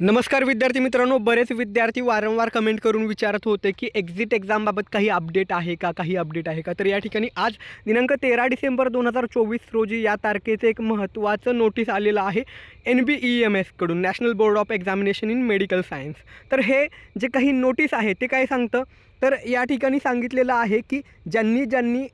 नमस्कार विद्यार्थी मित्रांनो बरेच विद्यार्थी वारंवार कमेंट करून विचारत होते की एक्झिट एक्झामबाबत काही अपडेट आहे का काही अपडेट आहे का? तर या ठिकाणी आज दिनांक तेरा डिसेंबर दोन हजार चोवीस रोजी या तारखेचं एक महत्त्वाचं नोटीस आलेलं आहे N B E M एसकडून national board of examination in medical science तर हे जे काही नोटीस आहे ते काय सांगतं? तर या ठिकाणी सांगितलेलं आहे की ज्यांनी ज्यांनी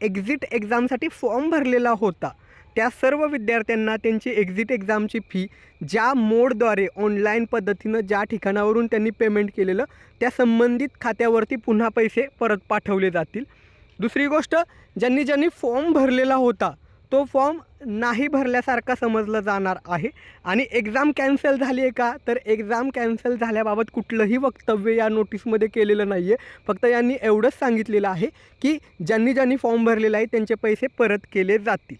एक्झिट एक्झामसाठी फॉर्म भरलेला होता त्या सर्व विद्यार्थ्यांना त्यांची एक्झिट एक्झामची फी ज्या मोडद्वारे ऑनलाईन पद्धतीनं ज्या ठिकाणावरून त्यांनी पेमेंट केलेलं त्या संबंधित खात्यावरती पुन्हा पैसे परत पाठवले जातील. दुसरी गोष्ट ज्यांनी ज्यांनी फॉर्म भरलेला होता तो फॉर्म नाही भरल्यासारखा समजलं जाणार आहे. आणि एक्झाम कॅन्सल झाली आहे का? तर एक्झाम कॅन्सल झाल्याबाबत कुठलंही वक्तव्य या नोटीसमध्ये केलेलं नाही आहे फक्त यांनी एवढंच सांगितलेलं आहे की ज्यांनी ज्यांनी फॉर्म भरलेला आहे त्यांचे पैसे परत केले जातील.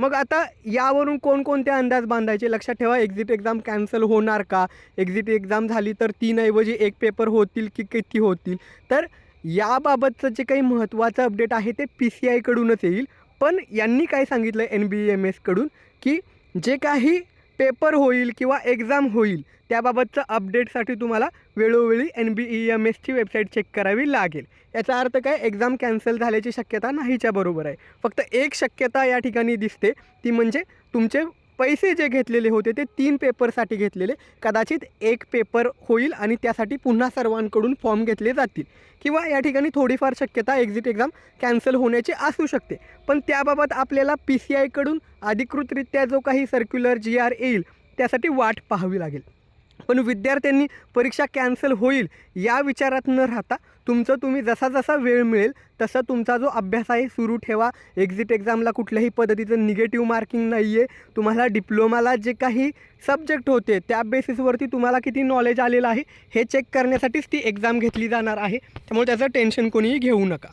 मग आता यावरून कोणकोणते अंदाज बांधायचे? लक्षात ठेवा एक्झिट एक्झाम कॅन्सल होणार का? एक्झिट एक्झाम झाली तर तीनऐवजी एक पेपर होतील की किती होतील? तर याबाबतचं जे काही महत्त्वाचं अपडेट आहे ते पी सी आयकडूनच येईल. पण यांनी काय सांगितलं? एन बी एम एसकडून की जे काही पेपर होईल किंवा एक्झाम होईल त्याबाबतचं अपडेटसाठी तुम्हाला वेळोवेळी एन बी ई एम एसची वेबसाईट चेक करावी लागेल. याचा अर्थ काय? एक्झाम कॅन्सल झाल्याची शक्यता नाहीच्या बरोबर आहे. फक्त एक शक्यता या ठिकाणी दिसते ती म्हणजे तुमचे पैसे जे घेतलेले होते ते तीन पेपरसाठी घेतलेले. कदाचित एक पेपर होईल आणि त्यासाठी पुन्हा सर्वांकडून फॉर्म घेतले जातील. किंवा या ठिकाणी थोडीफार शक्यता एक्झिट एक्झाम कॅन्सल होण्याची असू शकते. पण त्याबाबत आपल्याला पी सी आयकडून अधिकृतरित्या जो काही सर्क्युलर जी आर येईल त्यासाठी वाट पाहावी लागेल. पण विद्यार्थ्यांनी परीक्षा कॅन्सल होईल या विचारात न राहता तुमचं तुम्ही जसा जसा वेळ मिळेल तसा तुमचा जो अभ्यास आहे सुरू ठेवा. एक्झिट एक्झामला कुठल्याही पद्धतीचं निगेटिव्ह मार्किंग नाही आहे तुम्हाला डिप्लोमाला जे काही सब्जेक्ट होते त्या बेसिसवरती तुम्हाला किती नॉलेज आलेलं आहे हे चेक करण्यासाठीच ती एक्झाम घेतली जाणार आहे. त्यामुळे त्याचं टेन्शन कोणीही घेऊ नका.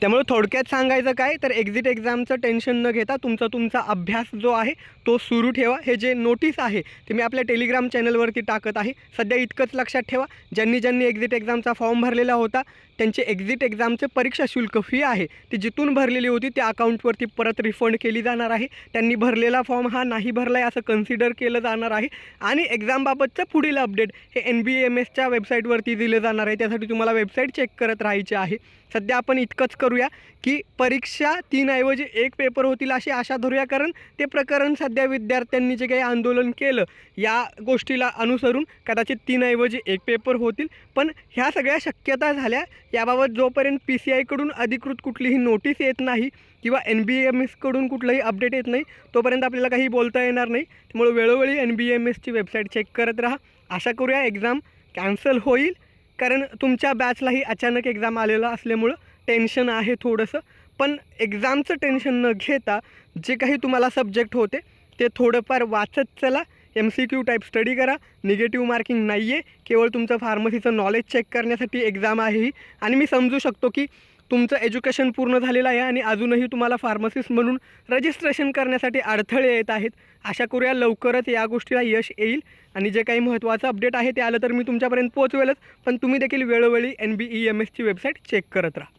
त्यामुळे थोडक्यात सांगायचं काय तर एक्झिट एक्झामचं टेन्शन न घेता तुमचा तुमचा अभ्यास जो आहे तो सुरू ठेवा. हे जे नोटीस आहे ते मी आपल्या टेलिग्राम चॅनलवरती टाकत आहे. सध्या इतकंच लक्षात ठेवा. ज्यांनी ज्यांनी एक्झिट एक्झामचा फॉर्म भरलेला होता त्यांचे एक्झिट एक्झामचे परीक्षा शुल्क फी आहे. ती जिथून भरलेली होती त्या अकाउंटवरती परत रिफंड केली जाणार आहे. त्यांनी भरलेला फॉर्म हा नाही भरला आहे असं कन्सिडर केलं जाणार आहे. आणि एक्झामबाबतचं पुढील अपडेट हे एन बी एम एसच्या वेबसाईटवरती दिलं जाणार आहे. त्यासाठी तुम्हाला वेबसाईट चेक करत राहायची आहे. सध्या आपण इतकंच करूया की परीक्षा तीनऐवजी एक पेपर होतील अशी आशा धरूया. कारण ते प्रकरण सध्या विद्यार्थ्यांनी जे काही आंदोलन केलं या गोष्टीला अनुसरून कदाचित तीनऐवजी एक पेपर होतील. पण ह्या सगळ्या शक्यता झाल्या. याबाबत जोपर्यंत पी सी आयकडून अधिकृत कुठलीही नोटीस येत नाही किंवा एन बी एम एसकडून कुठलंही अपडेट येत नाही तोपर्यंत आपल्याला काही बोलता येणार नाही. त्यामुळे वेळोवेळी एन बी एम एसची वेबसाईट चेक करत राहा. आशा करूया एक्झाम कॅन्सल होईल. कारण तुमच्या बॅचलाही अचानक एक्झाम आलेलं असल्यामुळं टेन्शन आहे थोडंसं. पण एक्झामचं टेन्शन न घेता जे काही तुम्हाला सब्जेक्ट होते ते थोडंफार वाचत चला. M C Q type study करा. निगेटिव्ह मार्किंग नाही आहे केवळ तुमचं फार्मसीचं नॉलेज चेक करण्यासाठी एक्झाम आहे ही. आणि मी समजू शकतो की तुमचं एज्युकेशन पूर्ण झालेलं आहे आणि अजूनही तुम्हाला फार्मसिस्ट म्हणून रजिस्ट्रेशन करण्यासाठी अडथळे येत आहेत. आशा करूया लवकरच या गोष्टीला यश येईल. आणि जे काही महत्त्वाचं अपडेट आहे ते आलं तर मी तुमच्यापर्यंत पोहोचवेलच. पण तुम्ही देखील वेळोवेळी एन बी ई एम एसची वेबसाईट चेक करत राहा.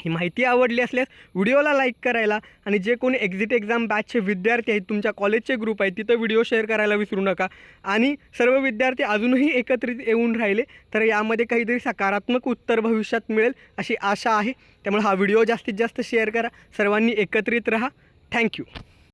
ही माहिती आवडली असल्यास व्हिडिओला लाईक करायला आणि जे कोणी एक्झिट एक्झाम बॅचचे विद्यार्थी आहेत तुमच्या कॉलेजचे ग्रुप आहेत तिथं व्हिडिओ शेअर करायला विसरू नका. आणि सर्व विद्यार्थी अजूनही एकत्रित येऊन राहिले तर यामध्ये काहीतरी सकारात्मक उत्तर भविष्यात मिळेल अशी आशा आहे. त्यामुळे हा व्हिडिओ जास्तीत जास्त शेअर करा. सर्वांनी एकत्रित राहा. थँक्यू